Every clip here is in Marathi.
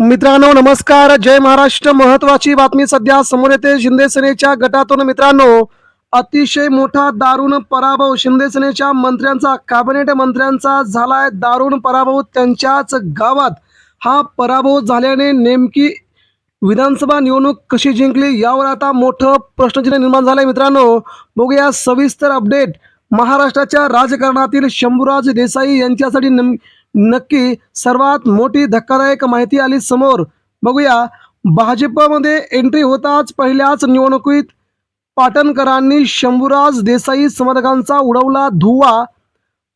मित्रांनो नमस्कार. जय महाराष्ट्र. महत्वाची बातमी सध्या समोर येते. शिंदे सेनेच्या गटातून मित्रांनो अतिशय मोठा दारुण पराभव शिंदे सेनेच्या मंत्र्यांचा कॅबिनेट मंत्र्यांचा झालाय दारुण पराभव. त्यांच्याच गावात हा पराभव झाल्याने नेमकी विधानसभा निवडणूक कशी जिंकली यावर आता मोठं प्रश्नचिन्ह निर्माण झालंय मित्रांनो. बघूया सविस्तर अपडेट महाराष्ट्राच्या राजकारणातील शंभूराज देसाई यांच्यासाठी नम- नक्की सर्वात मोठी धक्कादायक माहिती आली समोर. बघूया भाजपमध्ये एंट्री होताच पहिल्याच निवडणुकीत पाटणकरांनी शंभूराज देसाई समर्थकांचा उडवला धुवा.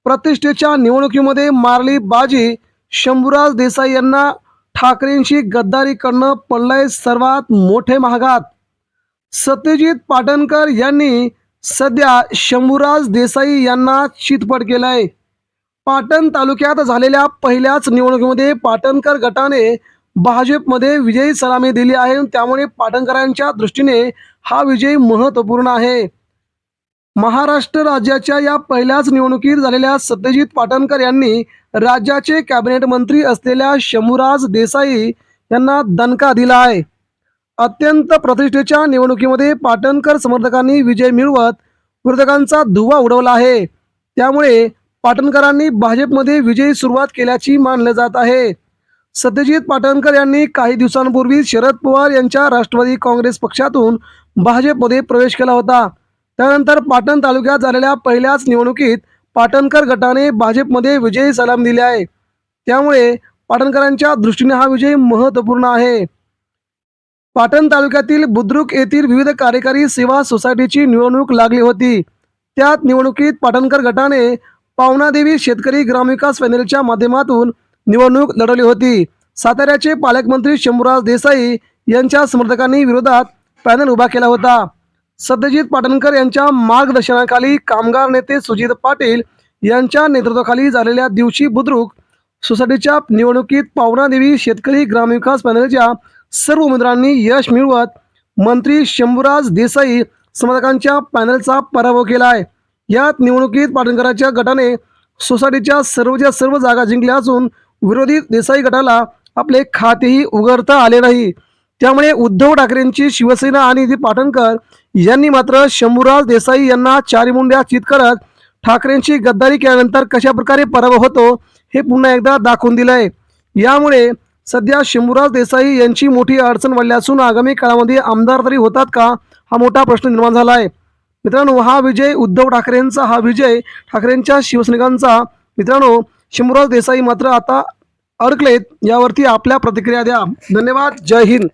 प्रतिष्ठेच्या निवडणुकीमध्ये मारली बाजी. शंभूराज देसाई यांना ठाकरेंशी गद्दारी करणं पडलंय सर्वात मोठे महागात. सत्यजित पाटणकर यांनी सध्या शंभूराज देसाई यांना चितपट केलाय. पाटण तालुक्यात झालेल्या पहिल्याच निवडणुकीमध्ये पाटणकर गटाने भाजपमध्ये विजयी सलामी दिली आहे. त्यामुळे पाटणकरांच्या दृष्टीने हा विजय महत्त्वपूर्ण आहे. महाराष्ट्र राज्याच्या या पहिल्याच निवडणुकीत झालेल्या सत्यजित पाटणकर यांनी राज्याचे कॅबिनेट मंत्री असलेल्या शंभूराज देसाई यांना दणका दिला आहे. अत्यंत प्रतिष्ठेच्या निवडणुकीमध्ये पाटणकर समर्थकांनी विजय मिळवत विरोधकांचा धुवा उडवला आहे. त्यामुळे पाटणकरांनी भाजपमध्ये विजयी सुरुवात केल्याची मानलं जात आहे. सत्यजित पाटणकर यांनी काही दिवसांपूर्वी शरद पवार यांच्या राष्ट्रवादी काँग्रेस पक्षातून भाजपमध्ये प्रवेश केला होता. त्यानंतर पाटण तालुक्यात झालेल्या पहिल्याच निवडणुकीत पाटणकर गटाने भाजपमध्ये विजयी सलाम दिले आहे. त्यामुळे पाटणकरांच्या दृष्टीने हा विजय महत्त्वपूर्ण आहे. पाटण तालुक्यातील बुद्रुक येथील विविध कार्यकारी सेवा सोसायटीची निवडणूक लागली होती. त्यात निवडणुकीत पाटणकर गटाने पावनादेवी शेतकरी ग्रामविकास पॅनेलच्या माध्यमातून निवडणूक लढवली होती. साताऱ्याचे पालकमंत्री शंभूराज देसाई यांच्या समर्थकांनी विरोधात पॅनल उभा केला होता. सत्यजित पाटणकर यांच्या मार्गदर्शनाखाली कामगार नेते सुजित पाटील यांच्या नेतृत्वाखाली झालेल्या दिवशी बुद्रुक सोसायटीच्या निवडणुकीत पावनादेवी शेतकरी ग्रामविकास पॅनलच्या सर्व उमेदवारांनी यश मिळवत मंत्री शंभूराज देसाई समर्थकांच्या पॅनलचा पराभव केला आहे यात निवडणुकीत पाटणकरांच्या गटाने सोसायटीच्या सर्वच्या सर्व जागा जिंकल्या असून विरोधी देसाई गटाला आपले खातेही उघडता आले नाही. त्यामुळे उद्धव ठाकरेंची शिवसेना आणि दी पाटणकर यांनी मात्र शंभूराज देसाई यांना चारीमुंड्या चित करत ठाकरेंची गद्दारी केल्यानंतर कशा प्रकारे पराभव होतो हे पुन्हा एकदा दाखवून दिलंय. यामुळे सध्या शंभूराज देसाई यांची मोठी अडचण वाढली असून आगामी काळामध्ये आमदार तरी होतात का हा मोठा प्रश्न निर्माण झाला आहे मित्रांनो हा विजय उद्धव ठाकरेंचा हा विजय ठाकरेंच्या शिवसैनिकांचा. मित्रांनो शंभूराज देसाई मात्र आता अडकलेत. यावरती आपल्या प्रतिक्रिया द्या. धन्यवाद. जय हिंद.